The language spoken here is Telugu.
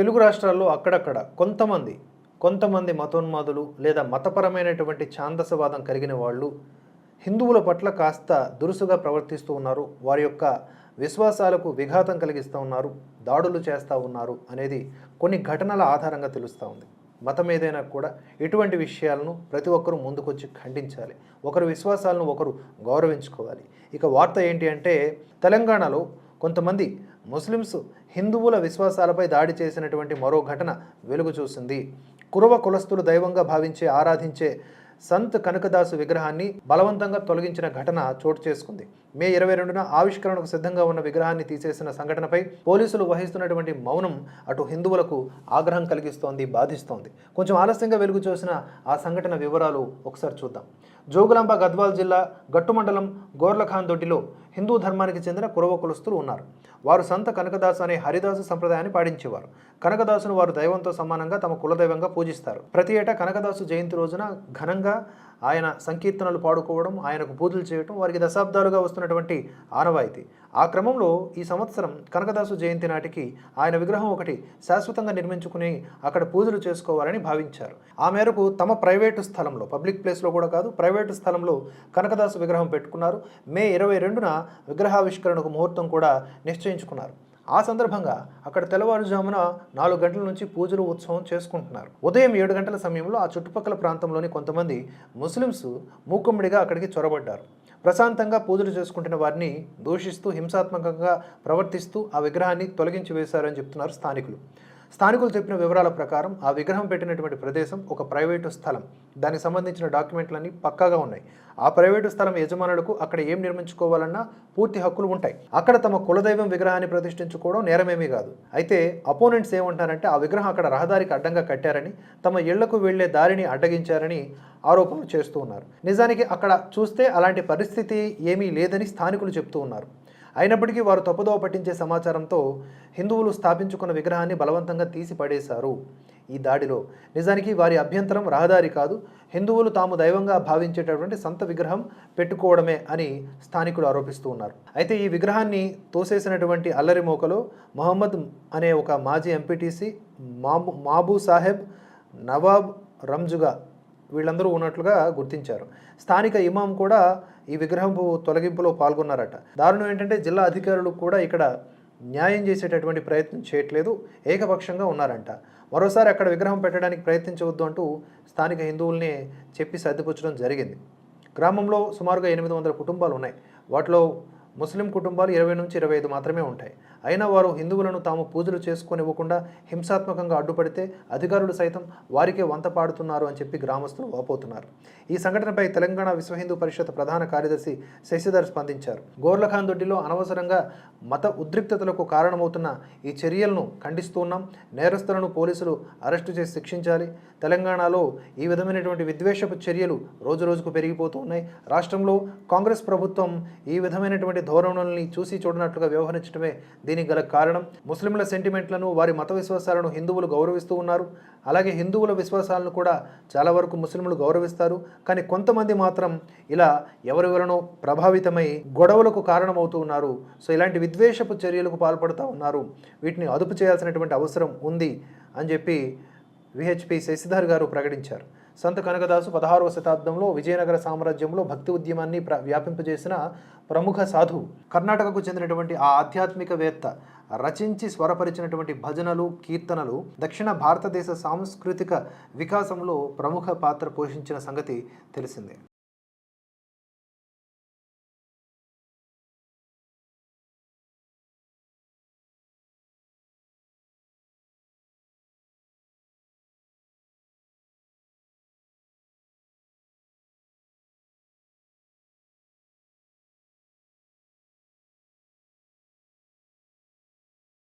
తెలుగు రాష్ట్రాల్లో అక్కడక్కడ కొంతమంది కొంతమంది మతోన్మాదులు లేదా మతపరమైనటువంటి ఛాందసవాదం కలిగిన వాళ్ళు హిందువుల పట్ల కాస్త దురుసుగా ప్రవర్తిస్తూ ఉన్నారు వారి యొక్క విశ్వాసాలకు విఘాతం కలిగిస్తూ ఉన్నారు దాడులు చేస్తూ ఉన్నారు అనేది కొన్ని ఘటనల ఆధారంగా తెలుస్తూ ఉంది. మతం ఏదైనా కూడా ఇటువంటి విషయాలను ప్రతి ఒక్కరూ ముందుకొచ్చి ఖండించాలి. ఒకరి విశ్వాసాలను ఒకరు గౌరవించుకోవాలి. ఇక వార్త ఏంటి అంటే తెలంగాణలో కొంతమంది ముస్లిమ్స్ హిందువుల విశ్వాసాలపై దాడి చేసినటువంటి మరో ఘటన వెలుగు చూసింది. కురవ కులస్తులు దైవంగా భావించే ఆరాధించే సంత్ కనకదాసు విగ్రహాన్ని బలవంతంగా తొలగించిన ఘటన చోటు చేసుకుంది. మే ఇరవై రెండున ఆవిష్కరణకు సిద్ధంగా ఉన్న విగ్రహాన్ని తీసేసిన సంఘటనపై పోలీసులు వహిస్తున్నటువంటి మౌనం అటు హిందువులకు ఆగ్రహం కలిగిస్తోంది బాధిస్తోంది. కొంచెం ఆలస్యంగా వెలుగు చూసిన ఆ సంఘటన వివరాలు ఒకసారి చూద్దాం. జోగులాంబ గద్వాల్ జిల్లా గట్టు మండలం గోర్లఖాన్ దొడ్డిలో హిందూ ధర్మానికి చెందిన కురవ కులస్తులు ఉన్నారు. వారు సంత కనకదాసు అనే హరిదాసు సంప్రదాయాన్ని పాటించేవారు. కనకదాసును వారు దైవంతో సమానంగా తమ కులదైవంగా పూజిస్తారు. ప్రతి ఏటా కనకదాసు జయంతి రోజున ఘనంగా ఆయన సంకీర్తనలు పాడుకోవడం ఆయనకు పూజలు చేయడం వారికి దశాబ్దాలుగా వస్తున్నటువంటి ఆనవాయితీ. ఆ క్రమంలో ఈ సంవత్సరం కనకదాసు జయంతి నాటికి ఆయన విగ్రహం ఒకటి శాశ్వతంగా నిర్మించుకుని అక్కడ పూజలు చేసుకోవాలని భావించారు. ఆ మేరకు తమ ప్రైవేటు స్థలంలో పబ్లిక్ ప్లేస్లో కూడా కాదు ప్రైవేటు స్థలంలో కనకదాసు విగ్రహం పెట్టుకున్నారు. మే ఇరవై రెండున విగ్రహావిష్కరణకు ముహూర్తం కూడా నిశ్చయించుకున్నారు. ఆ సందర్భంగా అక్కడ తెల్లవారుజామున నాలుగు గంటల నుంచి పూజలు ఉత్సవం చేసుకుంటున్నారు. ఉదయం ఏడు గంటల సమయంలో ఆ చుట్టుపక్కల ప్రాంతంలోని కొంతమంది ముస్లిమ్స్ మూకుమ్మడిగా అక్కడికి చొరబడ్డారు. ప్రశాంతంగా పూజలు చేసుకుంటున్న వారిని దూషిస్తూ హింసాత్మకంగా ప్రవర్తిస్తూ ఆ విగ్రహాన్ని తొలగించి వేశారని చెప్తున్నారు స్థానికులు. స్థానికులు చెప్పిన వివరాల ప్రకారం ఆ విగ్రహం పెట్టినటువంటి ప్రదేశం ఒక ప్రైవేటు స్థలం. దానికి సంబంధించిన డాక్యుమెంట్లన్నీ పక్కాగా ఉన్నాయి. ఆ ప్రైవేటు స్థలం యజమానులకు అక్కడ ఏం నిర్మించుకోవాలన్నా పూర్తి హక్కులు ఉంటాయి. అక్కడ తమ కులదైవం విగ్రహాన్ని ప్రతిష్ఠించుకోవడం నేరమేమీ కాదు. అయితే అపోనెంట్స్ ఏమంటారంటే ఆ విగ్రహం అక్కడ రహదారికి అడ్డంగా కట్టారని తమ ఇళ్ళకు వెళ్ళే దారిని అడ్డగించారని ఆరోపణలు చేస్తూ ఉన్నారు. నిజానికి అక్కడ చూస్తే అలాంటి పరిస్థితి ఏమీ లేదని స్థానికులు చెప్తూ ఉన్నారు. అయినప్పటికీ వారు తప్పుదోవ పట్టించే సమాచారంతో హిందువులు స్థాపించుకున్న విగ్రహాన్ని బలవంతంగా తీసి పడేశారు ఈ దాడిలో నిజానికి వారి అభ్యంతరం రహదారి కాదు హిందువులు తాము దైవంగా భావించేటటువంటి సంత విగ్రహం పెట్టుకోవడమే అని స్థానికులు ఆరోపిస్తూ ఉన్నారు. అయితే ఈ విగ్రహాన్ని తోసేసినటువంటి అల్లరి మోకలో మొహమ్మద్ అనే ఒక మాజీ ఎంపీటీసీ మాబు మాబూ సాహెబ్ నవాబ్ రంజుగా వీళ్ళందరూ ఉన్నట్లుగా గుర్తించారు. స్థానిక ఇమాం కూడా ఈ విగ్రహం తొలగింపులో పాల్గొన్నారట. దారుణం ఏంటంటే జిల్లా అధికారులు కూడా ఇక్కడ న్యాయం చేసేటటువంటి ప్రయత్నం చేయట్లేదు. ఏకపక్షంగా ఉన్నారంట. మరోసారి అక్కడ విగ్రహం పెట్టడానికి ప్రయత్నించవద్దు అంటూ స్థానిక హిందువుల్ని చెప్పి సర్దిపుచ్చడం జరిగింది. గ్రామంలో సుమారుగా ఎనిమిది వందల కుటుంబాలు ఉన్నాయి. వాటిలో ముస్లిం కుటుంబాలు ఇరవై నుంచి ఇరవై ఐదు మాత్రమే ఉంటాయి. అయినా వారు హిందువులను తాము పూజలు చేసుకొనివ్వకుండా హింసాత్మకంగా అడ్డుపడితే అధికారులు సైతం వారికే వంత పాడుతున్నారు అని చెప్పి గ్రామస్తులు వాపోతున్నారు. ఈ సంఘటనపై తెలంగాణ విశ్వ హిందూ పరిషత్ ప్రధాన కార్యదర్శి శశిధర్ స్పందించారు. గోర్లఖాన్ దొడ్డిలో అనవసరంగా మత ఉద్రిక్తతలకు కారణమవుతున్న ఈ చర్యలను ఖండిస్తూ ఉన్నాం నేరస్తులను పోలీసులు అరెస్టు చేసి శిక్షించాలి. తెలంగాణలో ఈ విధమైనటువంటి విద్వేషపు చర్యలు రోజు రోజుకు పెరిగిపోతూ ఉన్నాయి. రాష్ట్రంలో కాంగ్రెస్ ప్రభుత్వం ఈ విధమైనటువంటి ధోరణుల్ని చూసి చూడనట్లుగా వ్యవహరించడమే దీనికి గల కారణం. ముస్లింల సెంటిమెంట్లను వారి మత విశ్వాసాలను హిందువులు గౌరవిస్తూ ఉన్నారు. అలాగే హిందువుల విశ్వాసాలను కూడా చాలా వరకు ముస్లింలు గౌరవిస్తారు. కానీ కొంతమంది మాత్రం ఇలా ఎవరెవరినో ప్రభావితమై గొడవలకు కారణమవుతూ ఉన్నారు. సో ఇలాంటి విద్వేషపు చర్యలకు పాల్పడుతూ ఉన్నారు. వీటిని అదుపు చేయాల్సినటువంటి అవసరం ఉంది అని చెప్పి విహెచ్పి శశిధర్ గారు ప్రకటించారు. సంత కనకదాసు పదహారవ శతాబ్దంలో విజయనగర సామ్రాజ్యంలో భక్తి ఉద్యమాన్ని ప్ర వ్యాపింపజేసిన ప్రముఖ సాధువు. కర్ణాటకకు చెందినటువంటి ఆ ఆధ్యాత్మికవేత్త రచించి స్వరపరిచినటువంటి భజనలు కీర్తనలు దక్షిణ భారతదేశ సాంస్కృతిక వికాసంలో ప్రముఖ పాత్ర పోషించిన సంగతి తెలిసిందే.